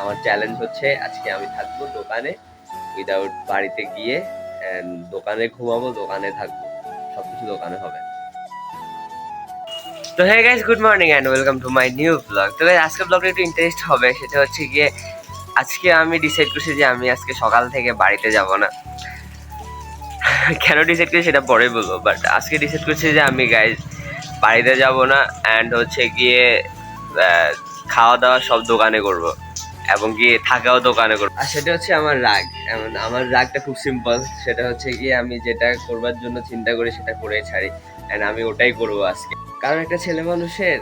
আমার চ্যালেঞ্জ হচ্ছে আজকে আমি থাকব দোকানে উইদাউট বাড়িতে গিয়ে দোকানে ঘুমাবো দোকানে থাকব। সবকিছু দোকানে হবে। তো হ্যাঁ guys good morning and welcome to my new blog তো guys, আজকে ব্লগটা একটু ইন্টারেস্ট হবে সেটা হচ্ছে গিয়ে আজকে আমি ডিসাইড করছি যে আমি আজকে সকাল থেকে বাড়িতে যাব না। কেন ডিসাইড করছি সেটা পরে বলব বাট আজকে ডিসাইড করছি যে আমি গাইজ বাড়িতে যাব না অ্যান্ড হচ্ছে গিয়ে খাওয়া দাওয়া সব দোকানে করব। এবং গিয়ে থাকাও দোকানে করব। আর সেটা হচ্ছে আমার রাগ। আমার রাগটা খুব সিম্পল সেটা হচ্ছে গিয়ে আমি যেটা করবার জন্য চিন্তা করি সেটা করে ছাড়ি। অ্যান্ড আমি ওটাই করব আজকে। কারণ একটা ছেলে মানুষের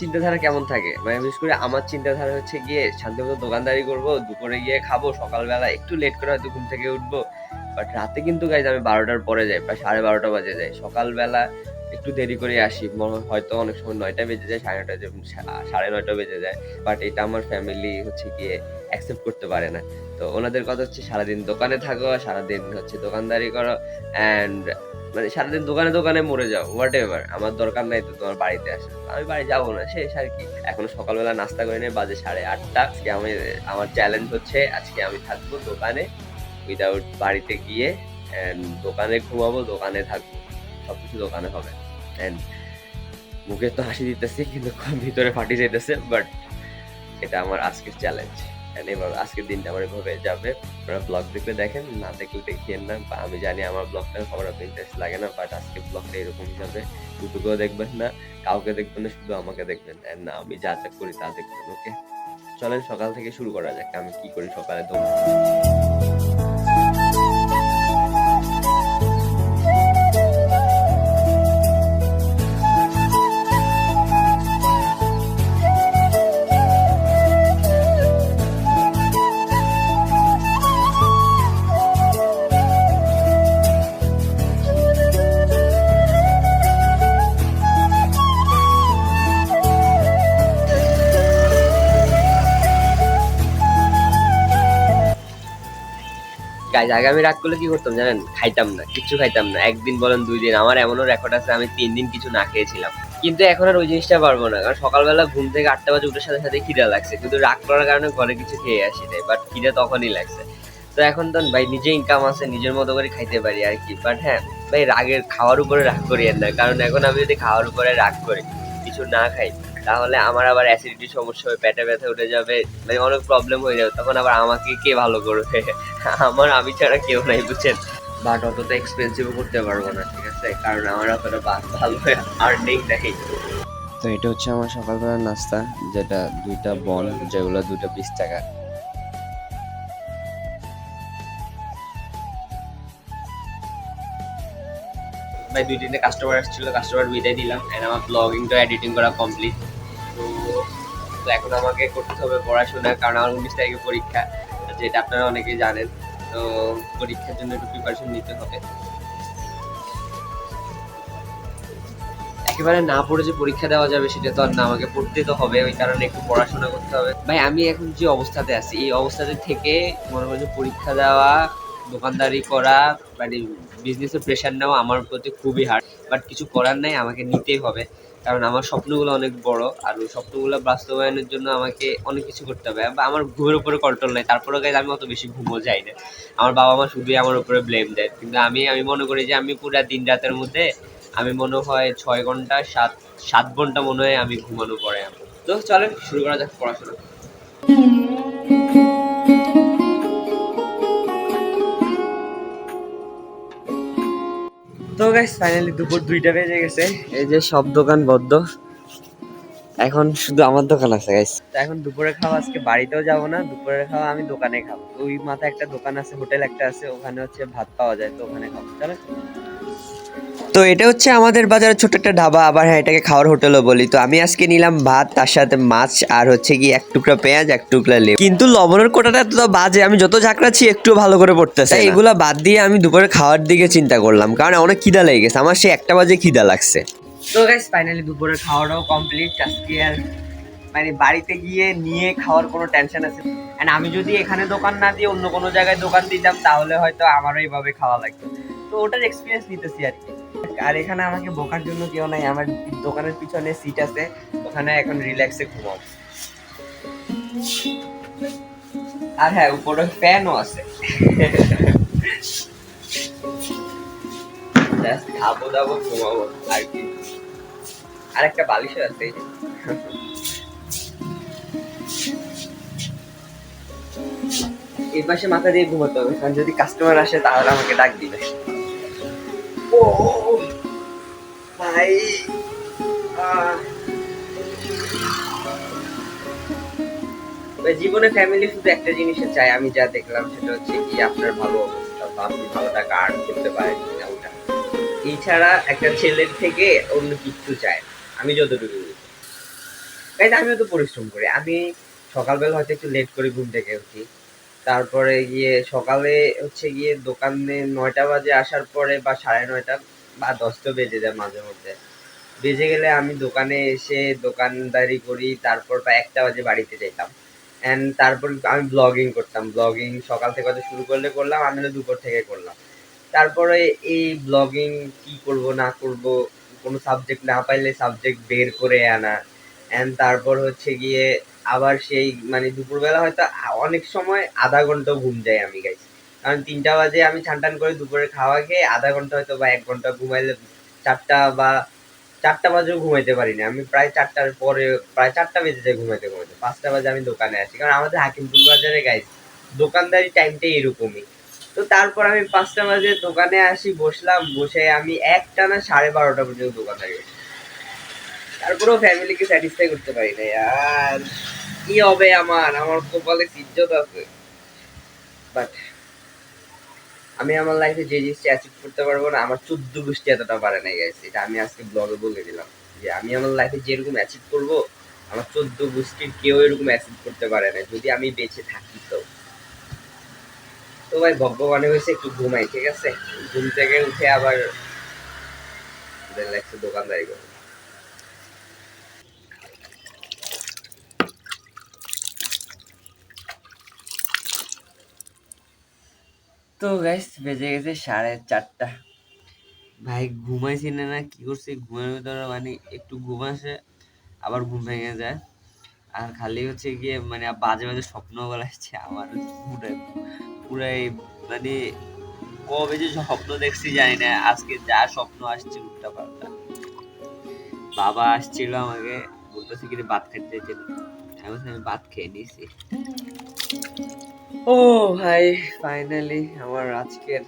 চিন্তাধারা কেমন থাকে? মানে বিশেষ করে আমার চিন্তাধারা হচ্ছে গিয়ে শান্তিমতো দোকানদারি করব, দুপুরে গিয়ে খাব, সকালবেলা একটু লেট করে হয়তো ঘুম থেকে উঠবো। বাট রাতে কিন্তু গাইজ আমি বারোটার পরে যাই, প্রায় সাড়ে বারোটা বাজে যাই। সকালবেলা একটু দেরি করে আসি হয়তো অনেক সময় নয়টা বেজে যায়, সাড়ে নয়টা সা- সাড়ে নয়টা বেজে যায় বাট এটা আমার ফ্যামিলি হচ্ছে গিয়ে অ্যাকসেপ্ট করতে পারে না। তো ওনাদের কথা হচ্ছে সারাদিন দোকানে থাকো, সারাদিন হচ্ছে দোকানদারি করো অ্যান্ড মানে সারাদিন দোকানে দোকানে মরে যাও হোয়াট এভার আমার দরকার নাই তো তোমার বাড়িতে আসো আমি বাড়ি যাব না, শেষ আর কি। এখনও সকালবেলা নাস্তা করে নেই, বাজে সাড়ে আটটা। আজকে আমি, আমার চ্যালেঞ্জ হচ্ছে আজকে আমি থাকব দোকানে উইদাউট বাড়িতে গিয়ে দোকানে ঘুমাবো, দোকানে থাকব, সবকিছু দোকানে হবে। অ্যান্ড মুখে তো হাসি দিতেছে, কিন্তু ভিতরে ফাটি যাইতেছে বাট এটা আমার আজকের চ্যালেঞ্জ অ্যান্ড এভাবে আজকের দিনটা আমার এভাবে যাবে। আপনারা ব্লগ দেখলে দেখেন, না দেখলে দেখিয়েন না, বা আমি জানি আমার ব্লগটা সবার অত ইন্টারেস্ট লাগে না বাট আজকে ব্লগটা এরকম হিসাবে দুটোকেও দেখবেন না, কাউকে দেখবেন না, শুধু আমাকে দেখবেন। অ্যান্ড না, আমি যা যা করি তা দেখবেন ওকে চলেন সকাল থেকে শুরু করা যাক, আমি কি করি সকালে দৌড় গাইজ রাগ করলে কি করতাম জানেন? খাইতাম না, কিচ্ছু খাইতাম না। একদিন বলেন দুই দিন। আমার এমনও রেকর্ড আছে, আমি তিন দিন কিছু না খেয়েছিলাম। কিন্তু এখন আর ওই জিনিসটা পারব না, কারণ সকালবেলা ঘুম থেকে আটটা বাজে উঠার সাথে সাথে খিদা লাগছে। কিন্তু রাগ করার কারণে ঘরে কিছু খেয়ে আসি নাই বাট খিদা তখনই লাগছে। তো এখন তো ভাই, নিজে ইনকাম আছে, নিজের মতো করে খাইতে পারি আর কি। বাট হ্যাঁ ভাই, রাগের, খাওয়ার উপরে রাগ করি না। কারণ এখন আমি যদি খাওয়ার উপরে রাগ করি, কিছু না খাই তাহলে আমার আবার অ্যাসিডিটির সমস্যা হয়ে পেটে ব্যথা উঠে যাবে মানে অনেক প্রবলেম হয়ে যাবে। তখন আবার আমাকে কে ভালো করবে? আমার, আমি ছাড়া কেউ নাই, বুঝছেন? বাট অতটা এক্সপেন্সিভ করতে পারব না, ঠিক আছে? কারণ আমার অতটা ভালো আর্নিং নেই। তো এটা হচ্ছে আমার সকালবেলার নাস্তা, যেটা দুইটা বল, যেগুলো দুটো বিশ টাকা। ভাই, দুই তিনটে কাস্টমার আসছিল কাস্টমার বিদায় দিলাম এন্ড আমার ব্লগিংটা এডিটিং করা কমপ্লিট তো তো এখন আমাকে করতে হবে পড়াশোনা, কারণ আমার উনিশ তারিখে পরীক্ষা, যেটা আপনারা অনেকেই জানেন। তো, পরীক্ষার জন্য একটু প্রিপারেশন নিতে হবে। একেবারে না পড়ে যে পরীক্ষা দেওয়া যাবে, সেটা তো আর না, আমাকে পড়তে তো হবে, ওই কারণে একটু পড়াশোনা করতে হবে। ভাই, আমি এখন যে অবস্থাতে আছি, এই অবস্থাতে থেকে মনে যে পরীক্ষা দেওয়া, দোকানদারি করা মানে বিজনেসের প্রেশার নেওয়া আমার প্রতি খুবই হার্ড বাট কিছু করার নাই, আমাকে নিতেই হবে। কারণ আমার স্বপ্নগুলো অনেক বড়, আর ওই স্বপ্নগুলো বাস্তবায়নের জন্য আমাকে অনেক কিছু করতে হবে। বা আমার ঘুমের উপরে কন্ট্রোল নাই তারপরে গাইজ আমি অত বেশি ঘুমও যাই না। আমার বাবা মা শুধুই আমার উপরে ব্লেম দেয়। কিন্তু আমি আমি মনে করি যে আমি পুরো দিন রাতের মধ্যে আমি মনে হয় ছয় ঘণ্টা, সাত সাত ঘণ্টা মনে হয় আমি ঘুমানো আমার তো চলেন, শুরু করা যাক পড়াশোনা। তো গাইস ফাইনালি দুপুর দুইটা বেজে গেছে। এই যে সব দোকান বদ্ধ। এখন শুধু আমার দোকান আছে গাইস এখন দুপুরে খাওয়া আজকে বাড়িতেও যাব না, দুপুরের খাওয়া আমি দোকানে খাব। ওই মাথায় একটা দোকান আছে, হোটেল একটা আছে, ওখানে হচ্ছে ভাত পাওয়া যায়, তো ওখানে খাব। চলো। তো এটা হচ্ছে আমাদের বাজারের ছোট একটা ঢাবা আবার হ্যাঁ এটাকে খাওয়ার হোটেলও বলি। তো আমি আজকে নিলাম ভাত তার সাথে মাছ আর হচ্ছে কি এক টুকরা পেঁয়াজ এক টুকরা লেবু। কিন্তু লবণের কোটাটা তো বাজে আমি যত ঝাঁকড়াচ্ছি একটু ভালো করে পড়তেছে এগুলা বাদ দিয়ে আমি দুপুরে খাওয়ার দিকে চিন্তা করলাম কারণ অনেক খিদা লেগে গেছে। আমার সেই একটা বাজে খিদা লাগছে। তো গাইস ফাইনালি দুপুরে খাওয়াটাও কমপ্লিট আজকে আর মানে বাড়িতে গিয়ে নিয়ে খাওয়ার কোনো টেনশন আছে। এন্ড আমি যদি এখানে দোকান না দিয়ে অন্য কোনো জায়গায় দোকান দিতাম তাহলে হয়তো আমারও এইভাবে খাওয়া লাগতো। তো ওটার এক্সপিরিয়েন্স নিতেছি আর কি। আর এখানে আমাকে বোকার জন্য কেউ নাই, আমার দোকানের পিছনে সিট আছে, ওখানে এখন রিল্যাক্সে ঘুমাও আর হ্যাঁ উপরে ফ্যানও আছে। খাব দাবো, ঘুমাবো আর কি। আর একটা বালিশও আছে। এই পাশে মাথা দিয়ে ঘুমাতে হবে, কারণ যদি কাস্টমার আসে তাহলে আমাকে ডাক দিবে। ও, ভাই জীবনে ফ্যামিলি শুধু একটা জিনিসে চাই, আমি যা দেখলাম সেটা হচ্ছে কি আপনার ভালো অবস্থা বা আপনি ভালো টাকা আর্ন করতে পারেন কিনা ওটা এছাড়া একটা ছেলের থেকে অন্য কিছু চায় না। আমি যতটুকু বুঝি আমিও তো পরিশ্রম করি, আমি সকালবেলা হয়তো একটু লেট করে ঘুম থেকে উঠি তারপরে গিয়ে সকালে হচ্ছে গিয়ে দোকানে নয়টা বাজে আসার পরে বা সাড়ে নয়টা বা দশটা বেজে যায় মাঝে মধ্যে। বেজে গেলে আমি দোকানে এসে দোকানদারি করি, তারপর বা একটা বাজে বাড়িতে যেতাম। অ্যান্ড তারপর আমি ব্লগিং করতাম। ব্লগিং সকাল থেকে হয়তো শুরু করলে করলাম, আমি দুপুর থেকে করলাম। তারপরে এই ব্লগিং কি করব না করব কোনো সাবজেক্ট না পাইলে সাবজেক্ট বের করে আনা। অ্যান্ড তারপর হচ্ছে গিয়ে আবার সেই মানে দুপুরবেলা হয়তো অনেক সময় আধা ঘণ্টা ঘুম যাই আমি গাইছি কারণ তিনটা বাজে আমি টান করে দুপুরে খাওয়া খেয়ে আধা ঘণ্টা হয়তো বা এক ঘণ্টা ঘুমাইলে চারটা বা চারটা বাজেও ঘুমাইতে পারি না। আমি প্রায় চারটার পরে, প্রায় চারটা বেজে যাই ঘুমাইতে ঘুমাইতে। পাঁচটা বাজে আমি দোকানে আসি। কারণ আমাদের হাকিমপুর বাজারে গাইছি দোকানদারি টাইমটাই এরকমই। তো তারপর আমি পাঁচটা বাজে দোকানে আসি, বসলাম, বসে আমি একটা না সাড়ে বারোটা পর্যন্ত দোকানদারি তারপরেও ফ্যামিলিকে স্যাটিসফাই করতে পারি না আর কি হবে আমার? আমার কপালে ইজ্জত আছে? বাট আমি আমার লাইফে যে জিনিসটা অ্যাচিভ করতে পারব না, আমার চোদ্দ গোষ্ঠী এতটা পারে নাই গাইছে এটা আমি আজকে ব্লগে বলে দিলাম যে আমি আমার লাইফে যেরকম অ্যাচিভ করব, আমার চোদ্দ গোষ্ঠীর কেউ এরকম অ্যাচিভ করতে পারে না যদি আমি বেঁচে থাকি তো। তো ভাই, ভগবানে হয়েছে একটু ঘুমাই, ঠিক আছে? ঘুম থেকে উঠে আবার দোকানদারি করব। তো গাইস বেজে গেছে সাড়ে চারটা। ভাই, ঘুমাইছি না না, কি করছি? ঘুমের ভিতরে মানে একটু ঘুম আসে, আবার ঘুম ভেঙে যায়। আর খালি হচ্ছে গিয়ে মানে বাজে বাজে স্বপ্ন আসছে আমার পুরাই পুরাই মানে কবে যে স্বপ্ন দেখছি জানি না, আজকে যা স্বপ্ন আসছে উল্টা পাল্টা। বাবা আসছিল আমাকে, বলতেছে কি ভাত খেতে আমি ভাত খেয়ে নিয়েছি। ও ভাই ফাইনালি আমার আজকের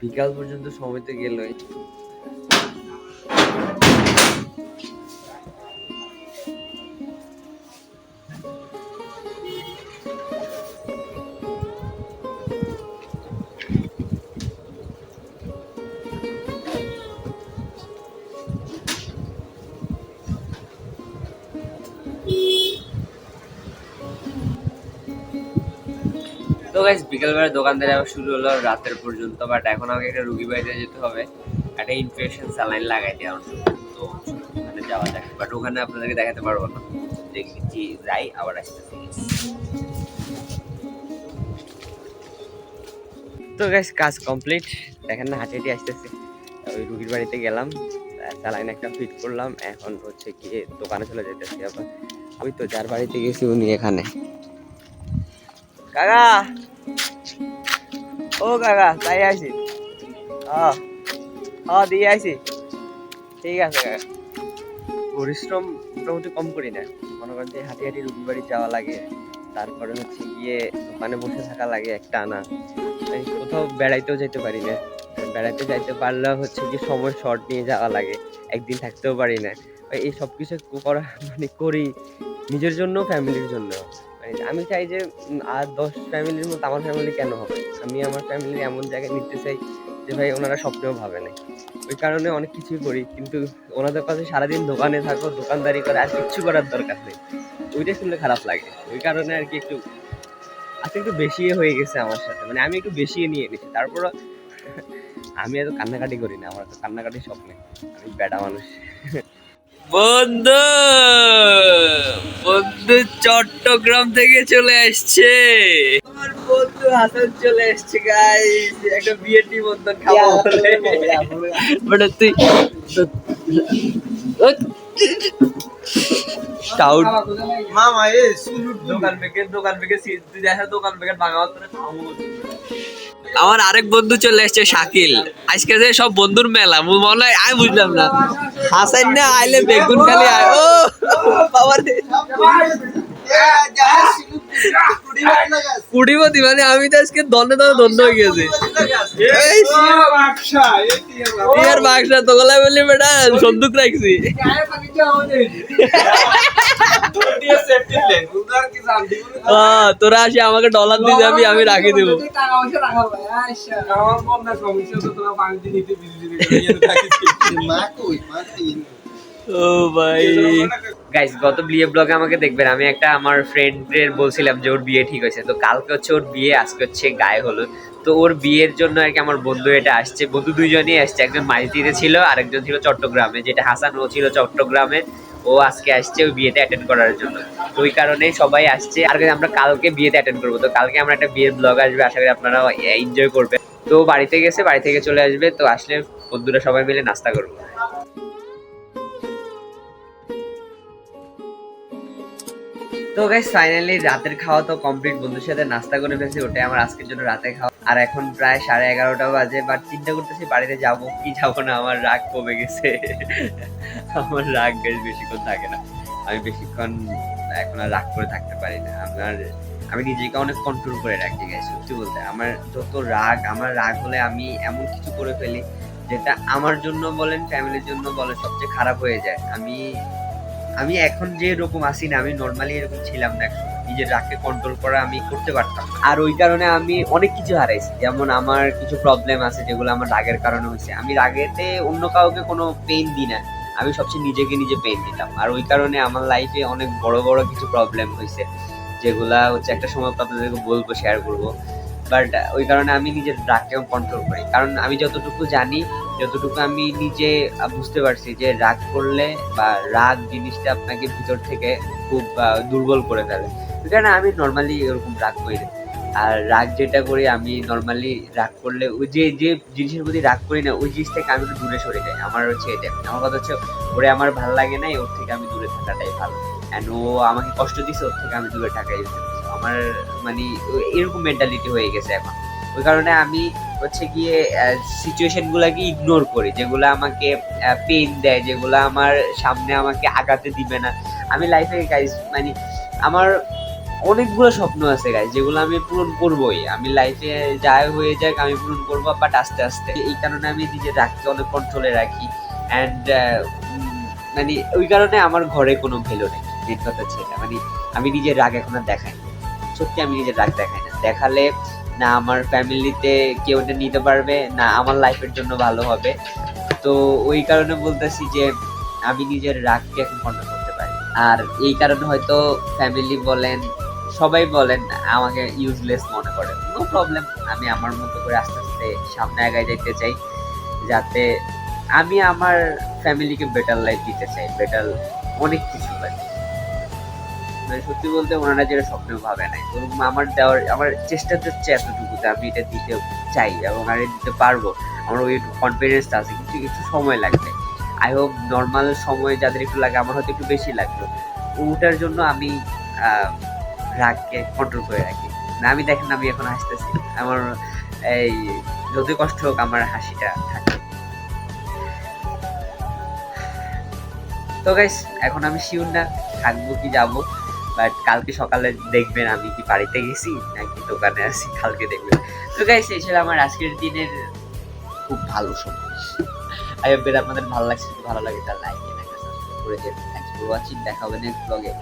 বিকাল পর্যন্ত সময় তো গেলই তো গাইস বিকালবেলা দোকানদারি আবার শুরু হলো রাতের পর্যন্ত বাট এখন আমাকে একটা রুগী বাড়িতে যেতে হবে, একটা ইনফেকশন স্যালাইন লাগাইতে আমার তো ওখানে যাওয়া যাক বাট ওখানে আপনাদেরকে দেখাতে পারব না। দেখছি যাই, আবার আসতেছি। তো গাইস কাজ কমপ্লিট দেখেন না হাঁটি আসতেছে। ওই রুগীর বাড়িতে গেলাম স্যালাইন একটা ফিট করলাম, এখন হচ্ছে গিয়ে দোকানে চলে যেতেছি আবার। ওই তো যার বাড়িতে গেছি উনি এখানে। কাকা! ও কাকা, তাই আইছি হ্যাঁ দিয়ে আইছি ঠিক আছে কাকা। পরিশ্রম মোটামুটি কম করি না। মনে করেন যে হাঁটি হাঁটি রুগী বাড়ি যাওয়া লাগে। তারপরে হচ্ছে গিয়ে দোকানে বসে থাকা লাগে একটা আনা। কোথাও বেড়াইতেও যেতে পারি না। বেড়াইতে যাইতে পারলেও হচ্ছে কি সময় শর্ট নিয়ে যাওয়া লাগে। একদিন থাকতেও পারি না। এই সব কিছু করা মানে করি নিজের জন্য ফ্যামিলির জন্য। আমি চাই যে আর দশ ফ্যামিলির মতো আমার ফ্যামিলি কেন হবে? আমি আমার ফ্যামিলি এমন জায়গায় নিতে চাই যে, ভাই, ওনারা স্বপ্নেও ভাবে নাই। ওই কারণে অনেক কিছুই করি, কিন্তু ওনাদের কাছে সারাদিন দোকানে থাকো, দোকানদারি করে, আর কিচ্ছু করার দরকার নেই। ওইটা শুনলে খারাপ লাগে। ওই কারণে আর কি একটু, আজকে একটু বেশি হয়ে গেছে আমার সাথে। মানে আমি একটু বেশি নিয়ে নিয়েছি তারপরও আমি এত কান্নাকাটি করি না, আমার তো কান্নাকাটি স্বপ্নে। আমি বেটা মানুষ। বন্ধু বন্ধু চট্টগ্রাম থেকে চলে আসছে। আমার বন্ধু হাসান চলে আসছে গাইস একটা বিয়ের নিমন্ত্রণ খাব বলে। তুই টাউট মামা এ সুলুট দোকান থেকে দোকান থেকে দেখা দোকান থেকে ভাঙা আমার আরেক বন্ধু চলে এসছে শাকিল। আজকে যে সব বন্ধুর মেলা মনে হয়, আমি বুঝলাম না। হাসান না আইলে বেগুন খালি আয়। ও, বাবা রে কুড়িপতি মানে আমি তো আজকে দণ্ডে দণ্ডে দণ্ড হয়ে গেছি। এই ইয়ার বাক্সা তো গলা বলি বেটা সন্দুক রাখছি। আহ, তোরা আসি আমাকে ডলার দিয়ে যাবি আমি রাখি দেবো। ও ভাই। গাইস গত বিয়ে ব্লগে আমাকে দেখবেন, আমি একটা আমার ফ্রেন্ডের বলছিলাম যে ওর বিয়ে ঠিক হয়েছে। তো কালকে হচ্ছে ওর বিয়ে, আজকে হচ্ছে গায়ে হলুদ। তো ওর বিয়ের জন্য আর কি আমার বন্ধু এটা আসছে, বন্ধু দুইজনই আসছে। একজন মাইতিতে ছিল, আরেকজন ছিল চট্টগ্রামে, যেটা হাসান ও ছিল চট্টগ্রামে। ও আজকে আসছে ওই বিয়েতে অ্যাটেন্ড করার জন্য। ওই কারণে সবাই আসছে। আর আমরা কালকে বিয়েতে অ্যাটেন্ড করব। তো কালকে আমরা একটা বিয়ের ব্লগ আসবে, আশা করি আপনারা এনজয় করবেন। তো বাড়িতে গেছে, বাড়ি থেকে চলে আসবে। তো আসলে বন্ধুরা সবাই মিলে নাস্তা করব। তো গাইস ফাইনালি রাতের খাওয়া তো কমপ্লিট বন্ধুর সাথে নাস্তা করে ফেলছি, ওটাই আমার আজকের জন্য রাতে খাওয়া। আর এখন প্রায় সাড়ে এগারোটা বাজে বাট চিন্তা করতেছি বাড়িতে যাব কি যাব না, আমার রাগ কমে গেছে। আমার রাগ গাইস বেশিক্ষণ থাকে না। আমি বেশিক্ষণ এখন আর রাগ করে থাকতে পারি না। আমার, আমি নিজেকে অনেক কন্ট্রোল করে রাখি গাইস সত্যি বলতে। আমার যত রাগ, আমার রাগ হলে আমি এমন কিছু করে ফেলি, যেটা আমার জন্য বলেন ফ্যামিলির জন্য বলেন, সবচেয়ে খারাপ হয়ে যায়। আমি আমি এখন যে এরকম আছি না, আমি নর্মালি এরকম ছিলাম না নিজের রাগকে কন্ট্রোল করা আমি করতে পারতাম আর ওই কারণে আমি অনেক কিছু হারাইছি। যেমন আমার কিছু প্রবলেম আছে যেগুলো আমার রাগের কারণে হয়েছে। আমি রাগেতে অন্য কাউকে কোনো পেন দিই না। আমি সবচেয়ে নিজেকে নিজে পেন দিতাম। আর ওই কারণে আমার লাইফে অনেক বড় বড় কিছু প্রবলেম হয়েছে। যেগুলা হচ্ছে একটা সময় আপনাদেরকে বলব শেয়ার করব। বাট ওই কারণে আমি নিজের রাগকে কন্ট্রোল করি। কারণ আমি যতটুকু জানি যতটুকু আমি নিজে বুঝতে পারছি যে রাগ করলে বা রাগ জিনিসটা আপনাকে ভিতর থেকে খুব দুর্বল করে ফেলে। কারণে আমি নর্মালি এরকম রাগ করি না। আর রাগ যেটা করি, আমি নর্মালি রাগ করলে ওই যে যে জিনিসের প্রতি রাগ করি না, ওই জিনিস থেকে আমি একটু দূরে সরে যাই। আমার হচ্ছে এটা। আমার কথা হচ্ছে, ওরে আমার ভালো লাগে না ওর থেকে আমি দূরে থাকাটাই ভালো। অ্যান্ড ও আমাকে কষ্ট দিছে, ওর থেকে আমি দূরে থাকাই আমার মানে এরকম মেন্টালিটি হয়ে গেছে এখন। ওই কারণে আমি হচ্ছে গিয়ে সিচুয়েশন গুলাকে ইগনোর করি, যেগুলো আমাকে পেন দেয়, যেগুলো আমার সামনে আমাকে আগাতে দিবে না। আমি লাইফে গাইজ মানে আমার অনেকগুলো স্বপ্ন আছে গাইজ যেগুলো আমি পূরণ করবোই। আমি লাইফে যাই হয়ে যাক, আমি পূরণ করব বাট আস্তে আস্তে। এই কারণে আমি নিজের রাগকে অনেক কন্ট্রোলে রাখি। অ্যান্ড মানে ওই কারণে আমার ঘরে কোনো ভ্যালু নেই মেন কথা এটা। মানে আমি নিজের রাগ এখন আর দেখাই সত্যি আমি নিজের রাগ দেখাই না। দেখালে না আমার ফ্যামিলিতে কেউ এটা নিতে পারবে, না আমার লাইফের জন্য ভালো হবে। তো ওই কারণে বলতেছি যে, আমি নিজের রাগকে এখন কন্ট্রোল করতে পারি। আর এই কারণে হয়তো ফ্যামিলি বলেন, সবাই বলেন, আমাকে ইউজলেস মনে করেন নো প্রবলেম আমি আমার মতো করে আস্তে আস্তে সামনে আগায় যেতে চাই, যাতে আমি আমার ফ্যামিলিকে বেটার লাইফ দিতে চাই বেটার অনেক কিছু পাই মানে সত্যি বলতে ওনারা যেটা স্বপ্নেও ভাবে নাই। তো আমার দেওয়ার, আমার চেষ্টা হচ্ছে এতটুকু যে আমি এটা দিতে চাই এবং আমি দিতে পারব। আমার ওই কনফিডেন্সটা আছে, কিন্তু একটু সময় লাগবে। আই হোপ নর্মাল সময় যাদের একটু লাগে, আমার হয়তো একটু বেশি লাগবে ওটার জন্য আমি রাগকে কন্ট্রোল করে রাখি। না, আমি দেখেন আমি এখন হাসতেছি। আমার এই, যতই কষ্ট হোক, আমার হাসিটা থাকে। তো গাইস এখন আমি শিওর না, থাকব কি যাব। বাট কালকে সকালে দেখবেন আমি কি বাড়িতে গেছি নাকি দোকানে আছি, কালকে দেখবেন। তো গাইস এই ছিল আমার আজকের দিনের খুব ভালো সময়। আই হোপ আপনাদের ভালো লাগছে, যদি ভালো লাগে তাহলে লাইক সাবস্ক্রাইব করে দেবেন। থ্যাংকস ফর ওয়াচিং দেখা হবে নেক্সট ব্লগে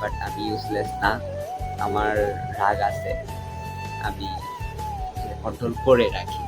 বাট আমি ইউজলেস না, আমার রাগ আছে, আমি কন্ট্রোল করে রাখি।